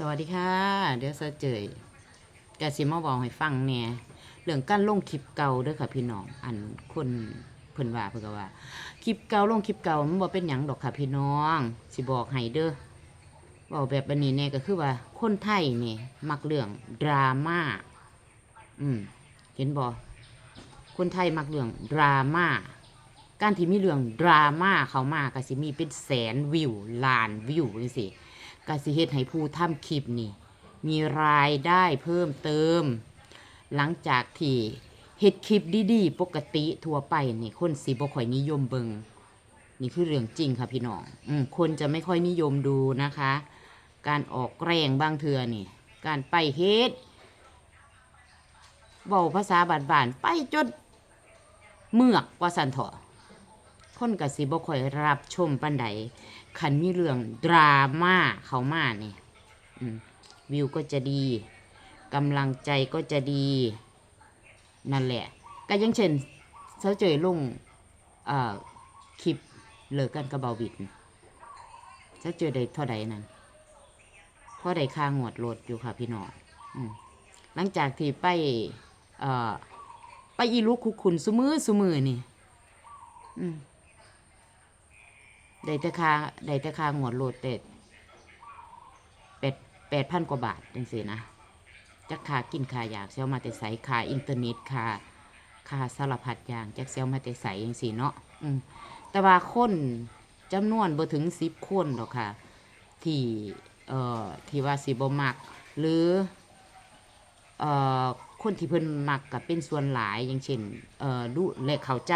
สวัสดีค่ะ เดี๋ยวเสเจยกะสิมาบอกให้ฟังแหน่ยเรื่องการลงคลิปเก่าเด้อค่ะพี่น้อง อันคนเพิ่นว่าเพิ่นก็ว่า คลิปเก่าลงคลิปเก่ามันบ่เป็นหยังดอกค่ะพี่น้องสิบอกให้เด้อเว้าแบบอันนี้แน่ก็คือว่า คนไทยเนี่ยมักเรื่องดราม่าอืมเห็นบ่คนไทยมักเรื่องดราม่าการที่มีเรื่องดราม่าเขามาก็สิมีเป็นแสนวิวล้านวิวจังซี่ กสิเฮ็ดให้ผู้ทำคลิปนี่ มีรายได้เพิ่มเติม หลังจากที่เฮ็ดคลิปดีๆ ปกติทั่วไปนี่คนสิบ่ค่อยนิยมเบิงนี่คือเรื่องจริงค่ะพี่น้องอืมคนจะไม่ค่อยนิยมดูนะคะ การออกแรงบางเทือนี่ การไปเฮ็ดเว้าภาษาบานๆไปจนเมือกว่าสันเถาะคนกสิบ่ค่อยรับชมปานใด ขันมีเรื่องดราม่าเขามาเนี่ยวิวก็จะดีกำลังใจก็จะดี นั่นแหละ ก็ยังเช่นเสาเจยลงคลิปเลิกกันกับเบาบิดเสาเจยได้เท่าใดนั่นเพราะได้ค่างวดรถอยู่ค่ะพี่น้องอหลังจากที่ไปไปอีลูกคุกคุณสุมือสุมือนี่ อืม ได้แต่ค่าได้แต่ค่างวดโหลดเต็ดแปดแปดพันกว่าบาทจังสินะจักค่ากินค่าอยากเซลมาแต่ใสค่าอินเทอร์เน็ตค่าค่าสารพัดอย่างจักเซลมาแต่ใสจังสิเนาะอืมแต่ว่าคนจำนวนบ่ถึงสิบคนหรอกค่ะ ที่เอ่อที่ว่าสิบ่มัก หรือเอ่อคนที่เพิ่นมักกับเป็นส่วนหลายอย่างเช่นเอ่อดูและเข้าใจ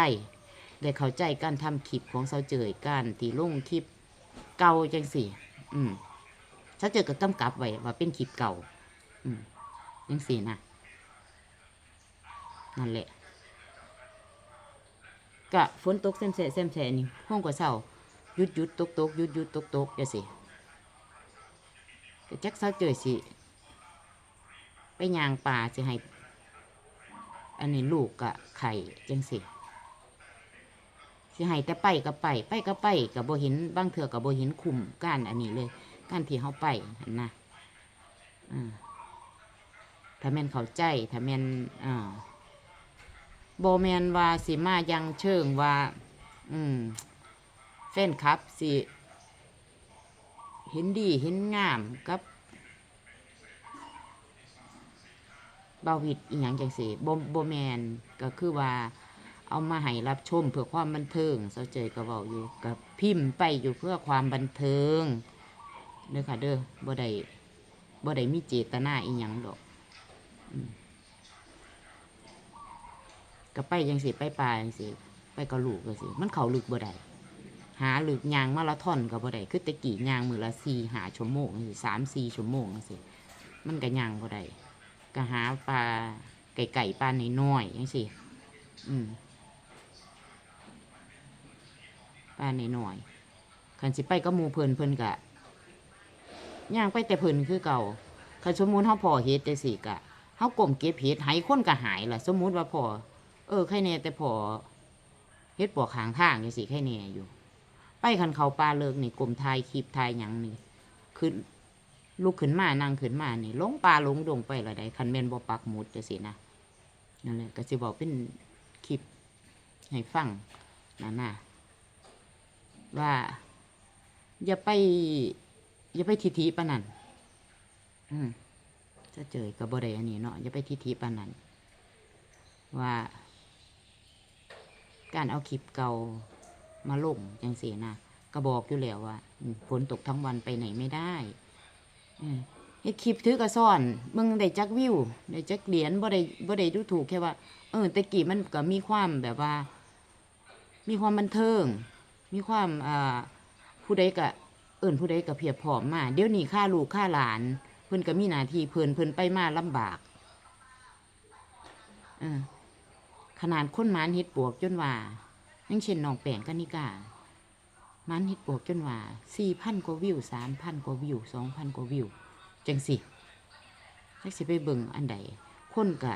ได้เข้าใจการทำคลิปของเสาเจยการที่ลงคลิปเก่าจังสี่ อืมเสาเจยก็กำกับไว้ว่าเป็นคลิปเก่า อืมจังสี่นะนั่นแหละกะฝนตกเส้นแสเส้นแสนี่ห้องกว่าเศร้าหยุดหยุดตกตกหยุดหยุดตกตกจังสี่จักเสาเจยสิไปยางป่าสิให้อันนี้ลูกกะไข่จังสี่ สิให้แต่ไปก็ไป ไปก็ไปกับโบเห็นบางเถื่อกับโบเห็นคุมการอันนี้เลย การที่เขาไปนะอ่าถ้าแม่นเข้าใจถ้าแม่นอ่าโบแมนว่าสิมายังเชิงว่า อืมแฟนคลับสิเห็นดีเห็นงามกับเบาวิดอีหยังจังสิโบโบแมนก็คือว่า เอามาให้รับชมเพื่อความบันเทิงเสาเจยก็บอกอยู่กับพิมพ์ไปอยู่เพื่อความบันเทิงเด้อค่ะ เด้อบ่ได้บ่ได้มีเจตนาอีหยังดอกก็ไปยังสิไปป่ายังสิไปกับลูกก็สิมันเขาลึกบ่ได้หาลึกยางมาราธอนก็บ่ได้คือตะกี้ยางมือละสี่หาชั่วโมงสิสามสี่ชั่วโมงสิมันก็ยางบ่ได้ก็หาปลาไก่ไก่ปลาน้อยๆจังสิอืม ป้าหน่อยๆคันสิไปก็มูเพิ่นเพิ่นกะย่างไปแต่เพิ่นคือเก่าคันสมมุติเฮาพอเฮ็ดจังซี่กะเฮากลมเก็บเฮ็ดไหคนก็หายล่ะ สมมุติว่าพอเออใครแน่แต่พอเฮ็ดปวกหางทางจังซี่ใครแน่อยู่ ไปคันเขาปลาเลิกนี่กลมทายคลิปทายหยังนี่ขึ้นลุกขึ้นมานั่งขึ้นมานี่ลงปลาลงดงไปละใดคันแม่นบ่ปักหมุดจังซี่นะนั่นแหละก็สิบอกเป็นคลิปให้ฟังนั่นน่ะ ว่า อย่าไป อย่าไปทิฐิปานนันอืมจะเจอกับบ่ได้อันนี้เนาะอย่าไปทิฐิปานนันว่า การเอาคลิปเก่ามาลงจังสีนะก็บอกอยู่แล้วว่าฝนตกทั้งวันไปไหนไม่ได้เออเฮ็ดคลิปถือกระซ่อนมึงได้จักวิวได้จักเหรียญบ่ได้บ่ได้ดูถูกแค่ว่า เออต่กี้มันก็มีความแบบว่า มีความบันเทิง มีความอ่าผู้ใดก็เอิ่นผู้ใดก็เพียบพร้อมมาเดี๋ยวนี้ค่าลูกค่าหลาน เพิ่นก็มีหน้าที่เพิ่นเพิ่นไปมาลำบากเออขนาดคนมานเฮ็ดปวกจนว่าอย่างเช่นน้องแป้งกนิกามันเฮ็ดปวกจนว่าสี่พันกว่าวิวสามพันกว่าวิวสองพันกว่าวิวจังสิจักสิไปเบิ่งอันใดคนก็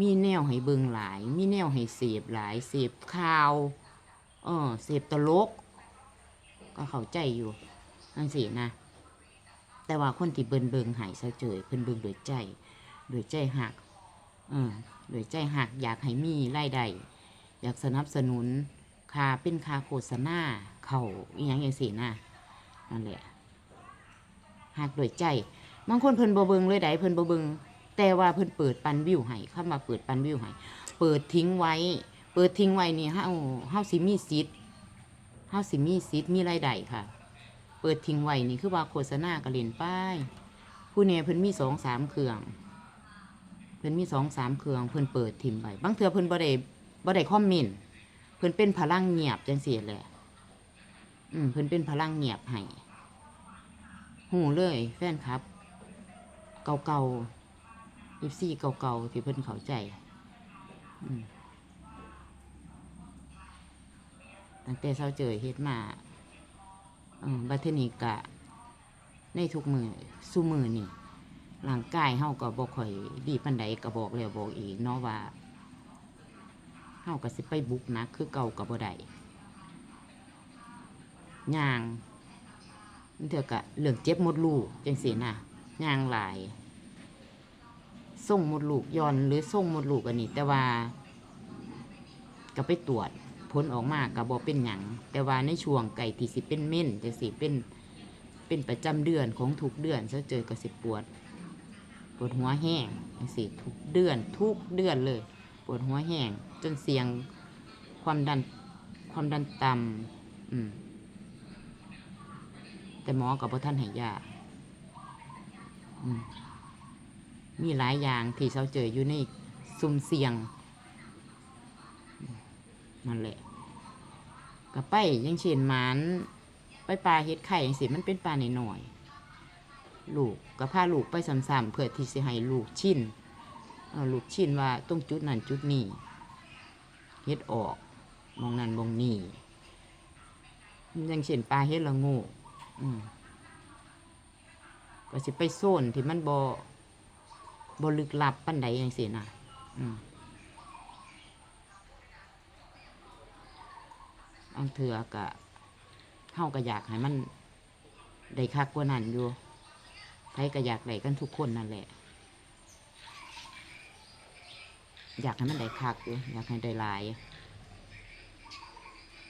มีแนวให้เบิ่งหลาย มีแนวให้เสพหลายเสพข่าว เออเสพตลก ก็เข้าใจอยู่นั่นสินะ แต่ว่าคนที่เบิ่นเบิงหายซะเจยเพิ่นเบิงโดวยใจโดวยใจหักเออโดวยใจหักอยากให้มีรายได้อยากสนับสนุนคาเป็นคาโฆษณาเขาอีหยังจังซี่นะนั่นแหละหักโดวยใจบางคนเพิ่นบ่เบิงเลยได้เพิ่นบ่เบิงแต่ว่าเพิ่นเปิดปันวิวให้เข้ามาเปิดปันวิวให้เปิดทิ้งไว้ เปิดทิ้งไว้นี่เฮาเฮาสิมีสิทธิ์เฮาสิมีสิทธิ์มีรายได้ค่ะ เปิดทิ้งไว้นี่คือว่าโฆษณาก็เล่นป้าย ผู้เนี่ยเพิ่นมีสองสามเครื่อง เพิ่นมีสองสามเครื่องเพิ่นเปิดทิ้งไว้บางเทื่อเพิ่นบ่ได้บ่ได้คอมเมนต์เพิ่นเป็นพลังเงียบจังซี่แหละอืมเพิ่นเป็นพลังเงียบให้หูเลยแฟนครับ เก่าๆ FC เก่าๆที่เพิ่นเข้าใจ อืม ตั้งแต่เช้าเจอเฮ็ดมาอบัดเทนีกะ ในทุกมือสู้มือนี่ร่างกายเฮาก็บ่ค่อยดีปานใดก็บอกแล้วบอกอีกเนาะว่าเฮาก็สิไปบุกนักคือเก่าก็บ่ได้ย่างมันเถอะกะเรื่องเจ็บมดลูกจังซี่นะย่างหลายส่งมดลูกย้อนหรือส่งมดลูกอันนี้ แต่ว่าก็ไปตรวจ ผลออกมาก็บ่เป็นหยังแต่ว่าในช่วงไก่ที่สิเป็นเม่นจังซี่เป็นเป็นประจำเดือนของทุกเดือนจะเจอก็สิปวด ปวดหัวแห้งสิทุกเดือนทุกเดือนเลย ปวดหัวแห้งจนเสียงความดันความดันต่ำอืมแต่หมอกับพท่านให้ยาอืมมีหลายอย่างที่เราเจออยู่ในซุ่มเสี่ยง นั่นแหละก็ไปยังเช่นหมันไปปลาเฮ็ดไข่จังสิมันเป็นปลาหน่อยๆลูกก็พาลูกไปซ้ำๆเพื่อที่สิให้ลูกชินลูกชินว่าตรงจุดนั้นจุดนี้เฮ็ดออกมองนั้นมองนี้อย่างเช่นปลาเฮ็ดละงูก็สิไปโซนที่มันบ่บ่ลึกลับปานใดจังซี่นะอืม อังเถื่อกะเฮาก็อยากให้มันได้คักกว่านั้นอยู่ใครก็อยากได้กันทุกคนนั่นแหละ อยากให้มันได้คักอยู่อยากให้ได้หลาย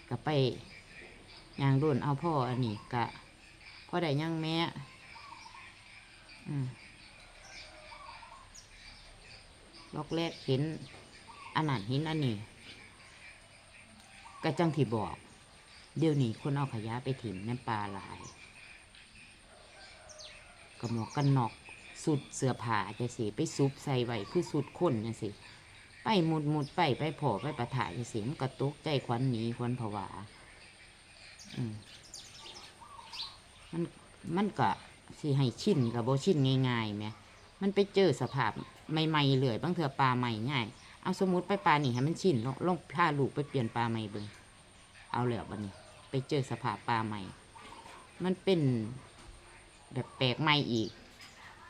ก็ไปย่างรุ่นเอาพ่ออันนี้กะพ่อได้ย่างแม่ล็อกแรกเห็นอันนั้นเห็นอันนี้ ก็จังที่บอก เดี๋ยวนี้คนเอาขยะไปถิ่มน้ำปลาหลายกระหมวกกันนอกสุดเสื้อผ้าจะสิไปซุบใส่ไว้คือสุดคนจังสิไปมุดมุดไปไปพอไปประถ่ายจะสิมันกระตุกใจควันหนีควันผวาอืมมันมันก็สิให้ชินกับโบชินง่ายๆไหมมันไปเจอสภาพใหม่ๆเลยบางเถื่อปลาใหม่ง่าย เอาสมมติไปปลานี่ให้มันชินลงลองพาลูกไปเปลี่ยนปลาใหม่เบิ่งเอาแล้วบันนี้ ไปเจอสภาพปลาใหม่ มันเป็นแบบแปลกใหม่อีก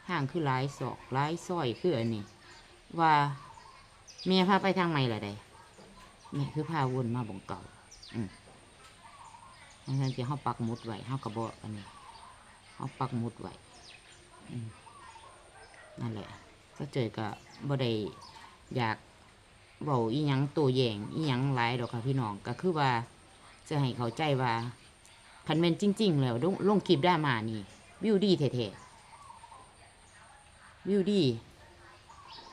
ห่างคือหลายศอกหลายซอยคืออันนี้ ว่าเมียพาไปทางใหม่ละใดแม่คือพาวนมาบ่งเก่า อืมงั้นที่เขาปักมุดไว้เขากระบอกอันนี้เขาปักมุดไว้อืมนั่นแหละก็เจอกับบ่ได้อยาก เบาอีหยังตัวแยงอีหยังหลายดอกค่ะพี่น้องก็คือว่าจะให้เขาใจว่าคันแม่นจริง ๆ แล้วลงลงคลิปได้มานี่วิวดีแท้ๆวิวดี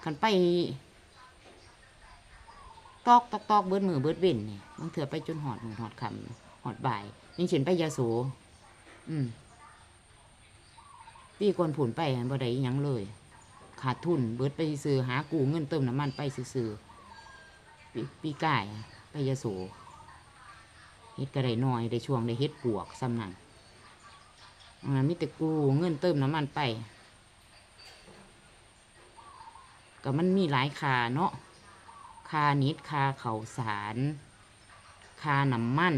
คันไปตอกตอกตอกเบิดมือเบิดเว้นนี่บางเถื่อไปจนหอดมือหอดคำหอดบ่ายอยังเช่นไปยาโสอืมปีก่อนผุนไปบ่ได้อิหยังเลย ขาดทุนเบิดไปซื้อหากูเงินเติมน้ำมันไปซื้อ ปีปีก่ายไปยาโสเฮ็ดก็ได้น้อยได้ช่วงได้เฮ็ดปวกซ้ำนั่นอันมีแต่กูเงินเติมน้ำมันไปก็มันมีหลายคาเนาะคานิดคาเขาสารคาน้ำมัน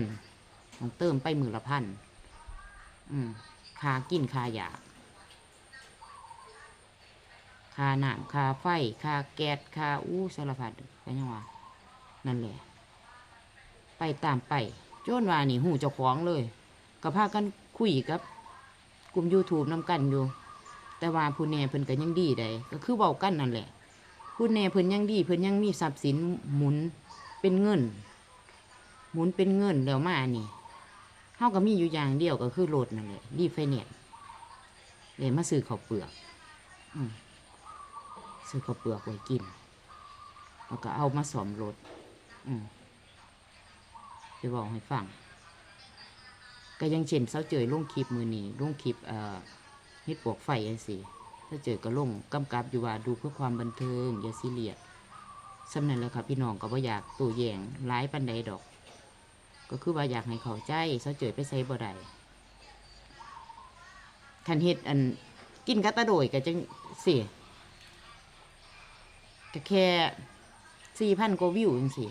ต้องเติมไปมือละพันอืมคากินคาอยากคาหน้ำคาไฟคาแก๊สคาอู้สารพัดไปยังว่า นั่นแหละ ไปตามไป โจนว่านี่หูเจ้าของเลย ก็พากันคุยกับ กลุ่ม YouTube นํกันอยู่ แต่ว่าผู้แน่เพิ่นก็ยังดีได้ก็คือเว้ากันนั่นแหละผู้แน่เพิ่นยังดี เพิ่นยังมีทรัพย์สินหมุนเป็นเงิน หมุนเป็นเงินแล้วมานี่เฮาก็มีอยู่อย่างเดียวก็คือรถนั่นแหละรีไฟแนนซ์เลยมาซื้อข้าวเปลือกอซื้อข้าวเปลือกไว้กิน แล้วก็เอามาสอมรถ จะบอกให้ฟังก็ยังเช่นเสาเจยลงคลิปมือนี้ลงคลิปเอ่อเฮ็ดปวกไฟจังซี่เสาเจยก็ลงกำกับอยู่ว่าดูเพื่อความบันเทิงอย่าซีเรียสสำนั้นแล้วครับพี่น้องก็บ่อยากตัวแยงร้ายปันใดดอก ก็คือว่าอยากให้เขาใจเสาเจยไปใส่บ่ได้คันเฮ็ดอันกินกะตะโดยก็จังสิก็แค่สี่พันกว่าวิวจังซี่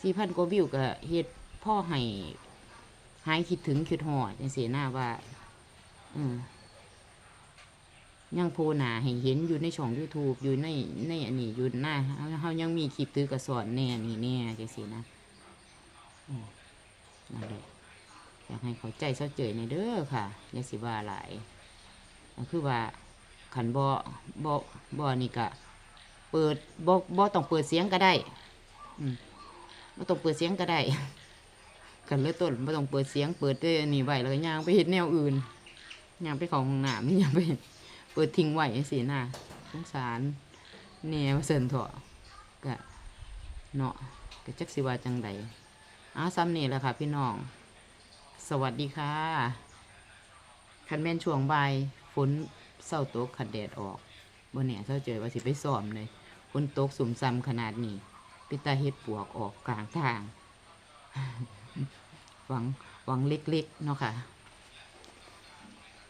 สี่พันกว่าวิวก็เฮ็ดพ่อให้หายคิดถึงคิดหอดจังสีหน้าว่าอืมยังโพหนาให้เห็นอยู่ในช่อง YouTube อยู่ในในอันนี้อยู่หน้าเฮายังมีคลิปตื้อกระสอนแน่นี่แน่จังสีนะอืมนั่นแหละอยากให้เขาใจเสาเจยในเด้อค่ะอย่าสิว่าหลายคือว่าขันบ่บ่บ่นี่ก็เปิดบ่บ่ต้องเปิดเสียงก็ได้ อืม บ่ต้องเปิดเสียงก็ได้กันเลยต้นไม่ต้องเปิดเสียงเปิดด้นนี้ไว้แล้วก็ย่างไปเห็ดแนวอื่นย่างไปของห้องน้ำนี่ย่างไปเปิดทิ้งไว้สิน่ะสงสารแนวเสินเถอะก็เนาะก็จักสิวาจังใดอ้าซ้ำนี่แหละค่ะ พี่น้อง สวัสดีค่ะคันแม่นช่วงบ่ายฝนเศร้าตกขัดแดดออกบนเนี่ยเศร้าเจอว่าสิไปซ้อมเลยฝนตกสุ่มซ้ำขนาดนี้ ปิตาเห็ดปวกออกกลางทางหวังหวังเล็กๆเนาะค่ะ